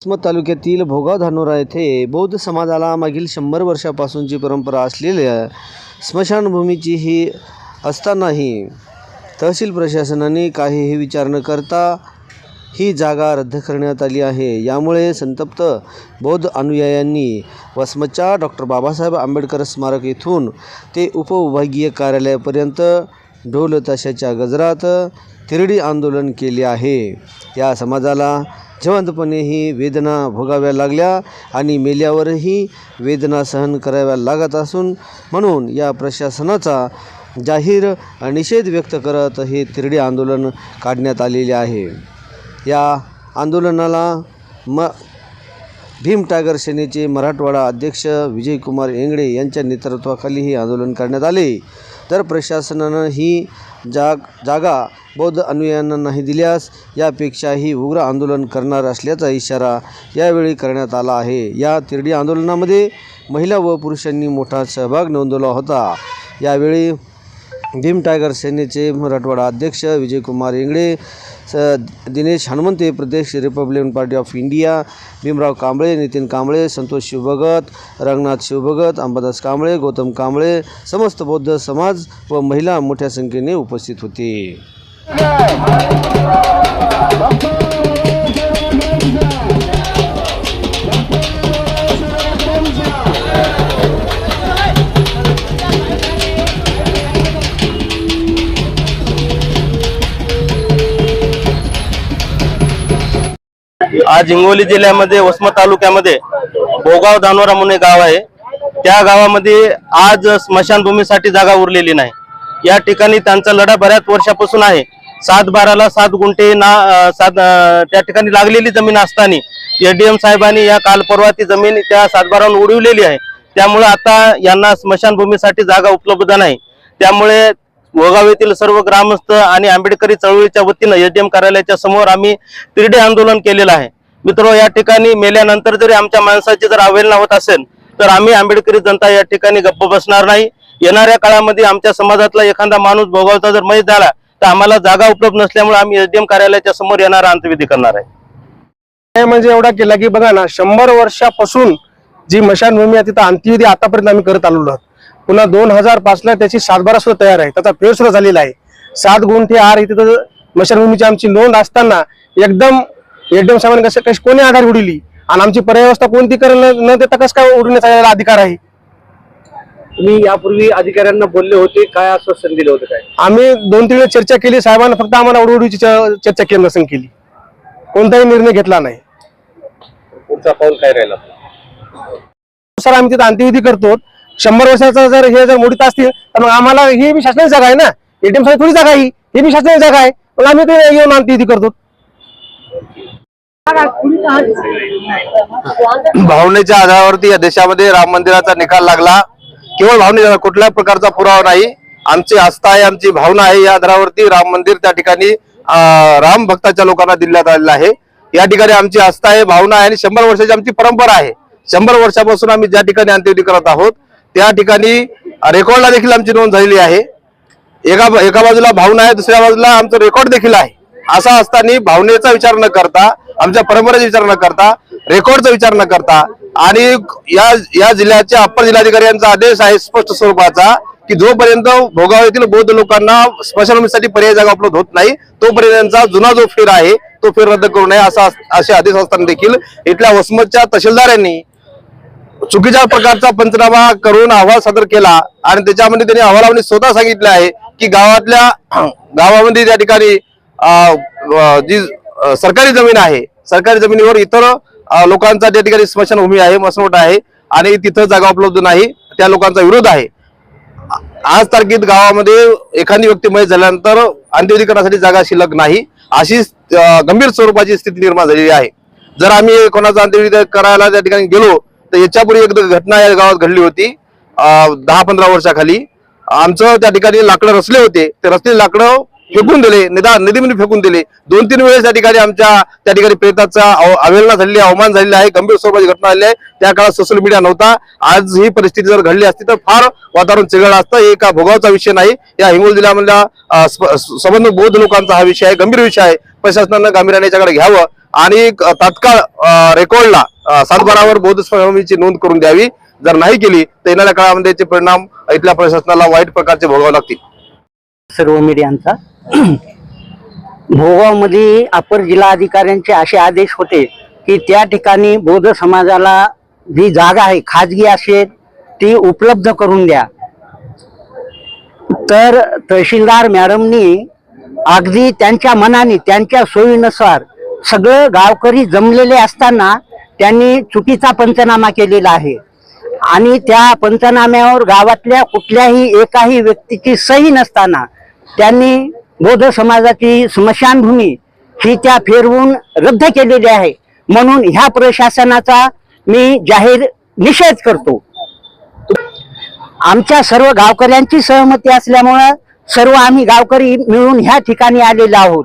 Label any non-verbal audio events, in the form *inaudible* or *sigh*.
वसमत तालुक्यातील भोगाव धानोरा येथे बौद्ध समाजाला मागील शंभर वर्षापासूनची परंपरा असलेल्या स्मशानभूमीची ही असतानाही तहसील प्रशासनाने काहीही विचार न करता ही जागा रद्द करण्यात आली आहे. यामुळे संतप्त बौद्ध अनुयायांनी वसमतच्या डॉक्टर बाबासाहेब आंबेडकर स्मारक येथून ते उपविभागीय कार्यालयापर्यंत ढोल ताशाच्या गजरात तिरडी आंदोलन केले आहे. या समाजाला जिवंतपणे ही वेदना भोगाव्या लागल्या आणि मेल्यावरही वेदना सहन कराव्या लागत असून म्हणून या प्रशासनाचा जाहीर निषेध व्यक्त करत हे तिरडी आंदोलन काढण्यात आलेले आहे. या आंदोलनाला म भीम टायगर सेनेचे मराठवाडा अध्यक्ष विजयकुमार एंगडे यांच्या नेतृत्वाखाली हे आंदोलन करण्यात आले. तर प्रशासनानं ही जाग जागा बौद्ध अनुयायांना नाही दिल्यास यापेक्षाही उग्र आंदोलन करणार असल्याचा इशारा यावेळी करण्यात आला आहे. या तिरडी आंदोलनामध्ये महिला व पुरुषांनी मोठा सहभाग नोंदवला होता. यावेळी भीम टायगर सेनेचे मराठवाडा अध्यक्ष विजयकुमार इंगळे दिनेश हनुमंते प्रदेश Republican Party of India Bhimrao Kamble Nitin Kamble Santosh Shivbhagat Ranganath Shivbhagat Ambadas Kamble Gautam Kamble समस्त बौद्ध समाज व महिला मोठ्या संख्येने उपस्थित होते. आज हिंगोली जिल्ह्यामध्ये वसमत तालुक्यामध्ये भोगाव दानोरा म्हणून एक गाव आहे. त्या गावामध्ये आज स्मशानभूमीसाठी जागा उरलेली नाही. या ठिकाणी त्यांचा लढा बऱ्याच वर्षापासून आहे. सात बाराला सात गुंठे ना सात त्या ठिकाणी लागलेली जमीन असताना एडीएम साहेबांनी या कालपर्वा ती जमीन त्या सातबारावर उडवलेली आहे. त्यामुळे आता यांना स्मशानभूमीसाठी जागा उपलब्ध नाही. त्यामुळे भोगाव येथील सर्व ग्रामस्थ आणि आंबेडकरी चळवळीच्या वतीनं एसडीएम कार्यालयाच्या समोर आम्ही तिरडे आंदोलन केलेलं आहे. मित्र या ठिकाणी मेल्यानंतर जरी आमच्या माणसाची जर अवहेलना होत असेल तर आम्ही आंबेडकरी जनता या ठिकाणी गप्प बसणार नाही. येणाऱ्या काळामध्ये आमच्या समाजातला एखादा माणूस भोगावचा जर मयत झाला तर आम्हाला जागा उपलब्ध नसल्यामुळे आम्ही एसडीएम कार्यालयाच्या समोर येणारा अंत्यविधी करणार आहे. म्हणजे एवढा केला की बघा ना शंभर वर्षापासून जी मशानभूमी आहे तिथं अंत्यविधी आतापर्यंत आम्ही करत आलेलो आहोत. पुन्हा दोन हजार पाच ला त्याची सातबारा सुद्धा तयार आहे. त्याचा फेर सुद्धा झालेला आहे. सात गुंठे आर इथे मशानभूमीची आमची नोंद असताना एकदम एडीएम साहेबांनी कसं कशी कोणी आधार उडली? आणि आमची पर्यावस्था कोणती करेल न देता कसं काय उडण्याचा अधिकार आहे? तुम्ही यापूर्वी अधिकाऱ्यांना बोलले होते काय आश्वासन दिलं होतं काय? आम्ही दोन तीन वेळेस चर्चा केली साहेबांना फक्त आम्हाला उडवडीची चर्चा केली नसेल केली. कोणताही निर्णय घेतला नाही. पुढचा पाऊल काय राहिला? सर आम्ही तिथे अंत्यविधी करतो. शंभर वर्षाचा जर हे जर मोडीत असतील तर मग आम्हाला ही बी शासनाची जागा आहे ना? एटीएमसाठी थोडी जागा आहे ही. ही बी शासनाची जागा आहे. मग आम्ही ते येऊन अंत्यविधी करतो. भावनेच्या आधारावरती या देशामध्ये राम मंदिराचा निकाल लागला. केवळ भावने कुठल्याही प्रकारचा पुरावा नाही. आमची आस्था आहे आमची भावना आहे या आधारावरती राम मंदिर त्या ठिकाणी राम भक्ताच्या लोकांना दिल्यात आलेलं आहे. या ठिकाणी आमची आस्था आहे भावना आहे आणि शंभर वर्षाची आमची परंपरा आहे. शंभर वर्षापासून आम्ही ज्या ठिकाणी अंत्यविधी करत आहोत त्या ठिकाणी रेकॉर्डला देखील आमची नोंद झालेली आहे. एका एका बाजूला भावना आहे दुसऱ्या बाजूला आमचं रेकॉर्ड देखील आहे. असा असताना भावनेचा विचार न करता आमच्या परंपरेचा विचार न करता रेकॉर्डचा विचार न करता आणि या या जिल्ह्याच्या अप्पर जिल्हाधिकारी यांचा आदेश आहे स्पष्ट स्वरूपाचा की जोपर्यंत भोगाव येथील बौद्ध लोकांना स्मशानभूमीसाठी पर्याय जागा उपलब्ध होत नाही तोपर्यंत त्यांचा जुना जो फेर आहे तो फेर रद्द करू नये असा असे आदेश असताना देखील इथल्या वसमतच्या तहसीलदारांनी चुकीच्या प्रकारचा पंचनामा करून अहवाल सादर केला आणि त्याच्यामध्ये त्यांनी अहवालामध्ये स्वतः सांगितले आहे की गावातल्या *clears throat* गावामध्ये त्या ठिकाणी जी सरकारी जमीन आहे सरकारी जमिनीवर इतर लोकांचा त्या ठिकाणी स्मशानभूमी आहे मसनोट आहे आणि तिथं जागा उपलब्ध नाही त्या लोकांचा विरोध आहे. आज तारखेत गावामध्ये एखादी व्यक्ती मय झाल्यानंतर अंत्यविधीकरणासाठी जागा शिल्लक नाही अशी गंभीर स्वरूपाची स्थिती निर्माण झालेली आहे. जर आम्ही कोणाचा अंत्यविधी करायला त्या ठिकाणी गेलो तर याच्यापूर्वी एक घटना या गावात घडली होती दहा पंधरा वर्षाखाली. आमचं त्या ठिकाणी लाकडं रचले होते. ते रचले लाकडं फेकून दिले निदा नदीमध्ये फेकून दिले. दोन तीन वेळेस त्या ठिकाणी आमच्या त्या ठिकाणी प्रेताचा अवहेलना झालेली आहे, अवमान झालेला आहे गंभीर स्वरूपाची घटना झालेली आहे. त्या काळात सोशल मीडिया नव्हता. आज ही परिस्थिती जर घडली असती तर फार वातावरण चिघळलं असतं. हे एका भोगावचा विषय नाही. या हिंगोली जिल्ह्यामधल्या संबंध बौद्ध लोकांचा हा विषय आहे गंभीर विषय आहे. प्रशासनानं गांभीर्याने याच्याकडे घ्यावं. आणि तत्काळ तात्काळ रेकॉर्डला सातबारावर बौद्ध नोंद करून द्यावी. जर नाही केली तर येणाऱ्या काळामध्ये याचे परिणाम इथल्या प्रशासनाला वाईट प्रकारचे भोगावे लागतील. सर्व मीडियांचा. भोगावमध्ये अपर जिल्हाधिकाऱ्यांचे असे आदेश होते की त्या ठिकाणी बौद्ध समाजाला जी जागा आहे खाजगी असेल ती उपलब्ध करून द्या. तर तहसीलदार मॅडमनी अगदी त्यांच्या मनाने त्यांच्या सोयीनुसार सगळं गावकरी जमलेले असताना त्यांनी चुकीचा पंचनामा केलेला आहे. आणि त्या पंचनाम्यावर गावातल्या कुठल्याही एकाही व्यक्तीची सही नसताना त्यांनी बौद्ध समाजाची स्मशानभूमी ही त्या फेरवून रद्द केलेली आहे. म्हणून ह्या प्रशासनाचा मी जाहीर निषेध करतो. आमच्या सर्व गावकऱ्यांची सहमती असल्यामुळं सर्व आम्ही गावकरी मिळून ह्या ठिकाणी आलेलो आहोत.